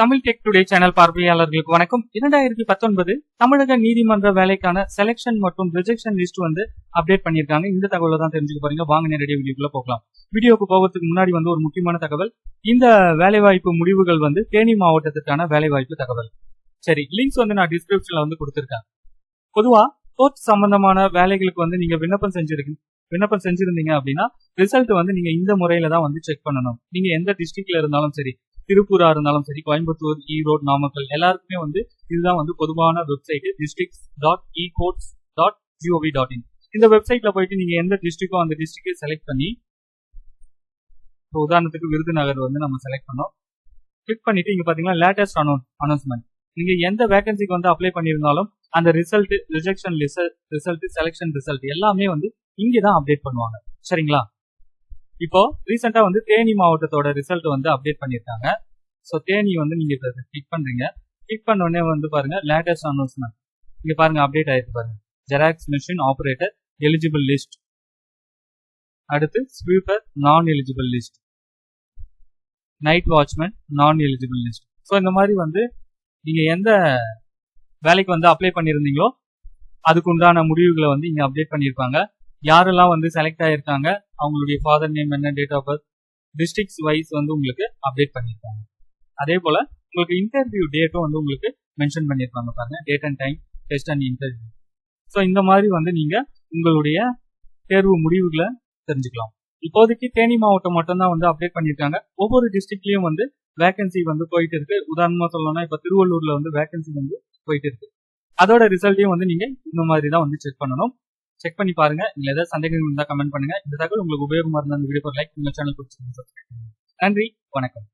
Tamil tech today channel பார்வையாளர்களுக்கு வணக்கம். இரண்டாயிரத்தி பத்தொன்பது தமிழக நீதிமன்ற வேலைக்கான செலெக்ஷன் மற்றும் ரிஜெக்ஷன் லிஸ்ட் வந்து அப்டேட் பண்ணியிருக்காங்க. இந்த தகவலை தான் தெரிஞ்சுக்க போறீங்க. வாங்க நேரடியாக வீடியோக்குள்ள போகலாம். வீடியோக்கு போகிறதுக்கு முன்னாடி வந்து ஒரு முக்கியமான தகவல். இந்த வேலைவாய்ப்பு முடிவுகள் வந்து தேனி மாவட்டத்திற்கான வேலைவாய்ப்பு தகவல். சரி லிங்க்ஸ் வந்து நான் டிஸ்கிரிப்ஷன்ல வந்து கொடுத்துருக்கேன். பொதுவா கோர்ட் சம்பந்தமான வேலைகளுக்கு வந்து நீங்க விண்ணப்பம் செஞ்சிருக்கீங்க விண்ணப்பம் செஞ்சிருந்தீங்க அப்படின்னா ரிசல்ட் வந்து நீங்க இந்த முறையில தான் வந்து செக் பண்ணணும். நீங்க எந்த டிஸ்ட்ரிக்ட்ல இருந்தாலும் சரி திருப்பூரா இருந்தாலும் சரி கோயம்புத்தூர் ஈரோடு நாமக்கல் எல்லாருக்குமே வந்து இதுதான் வந்து பொதுவான website district dot e courts dot GOV dot in இந்த வெப்சைட்ல போயிட்டு நீங்க எந்த டிஸ்ட்ரிக்டோ அந்த டிஸ்ட்ரிக்டை செலக்ட் பண்ணி இப்போ உதாரணத்துக்கு விருதுநகர் வந்து நம்ம செலக்ட் பண்ணோம். கிளிக் பண்ணிட்டு இங்க பாத்தீங்கன்னா லேட்டஸ்ட் அனௌன்ஸ் அனௌன்ஸ்மெண்ட் நீங்க எந்த வேகன்சிக்கு வந்து அப்ளை பண்ணியிருந்தாலும் அந்த result rejection result selection result எல்லாமே வந்து இங்கே தான் அப்டேட் பண்ணுவாங்க. சரிங்களா? இப்போ ரீசெண்டா வந்து தேனி மாவட்டத்தோட ரிசல்ட் வந்து அப்டேட் பண்ணியிருக்காங்க ஸோ தேனி வந்து நீங்க இப்போ கிளிக் பண்றீங்க. கிளிக் பண்ண உடனே வந்து பாருங்க லேட்டஸ்ட் அனௌன்ஸ்மெண்ட் இங்க பாருங்க அப்டேட் ஆயிருக்கு பாருங்க. Xerox machine operator eligible list அடுத்து sweeper non eligible list night watchman non eligible list so இந்த மாதிரி வந்து நீங்க எந்த வேலைக்கு வந்து அப்ளை பண்ணியிருந்தீங்களோ அதுக்கு உண்டான முடிவுகளை வந்து இங்க அப்டேட் பண்ணியிருப்பாங்க யாரெல்லாம் வந்து செலக்ட் ஆயிருக்காங்க அவங்களுடைய ஃபாதர் நேம் என்ன date of birth districts wise வந்து உங்களுக்கு அப்டேட் பண்ணியிருப்பாங்க அதே போல உங்களுக்கு இன்டர்வியூ டேட்டும் வந்து உங்களுக்கு மென்ஷன் பண்ணியிருப்பாங்க பாருங்க. Date and time test and interview so இந்த மாதிரி வந்து நீங்க உங்களுடைய தேர்வு முடிவுகளை தெரிஞ்சுக்கலாம். இப்போதைக்கு தேனி மாவட்டம் மட்டும்தான் வந்து அப்டேட் பண்ணியிருக்காங்க. ஒவ்வொரு டிஸ்ட்ரிக்ட்லயும் வந்து வேகன்சி வந்து போயிட்டு இருக்கு. உதாரணமா சொல்லணும்னா இப்ப திருவள்ளூர்ல வந்து வேகன்சி வந்து போயிட்டு இருக்கு. அதோட ரிசல்ட்டையும் வந்து நீங்க இந்த மாதிரி தான் வந்து செக் பண்ணணும். செக் பண்ணி பாருங்க. நீங்க ஏதாவது சந்தேகங்கள் இருந்தா கமெண்ட் பண்ணுங்க. இந்த தகவல் உங்களுக்கு உபயோகமா இருந்த இந்த வீடியோ லைக் உங்க சேனல் நன்றி. வணக்கம்.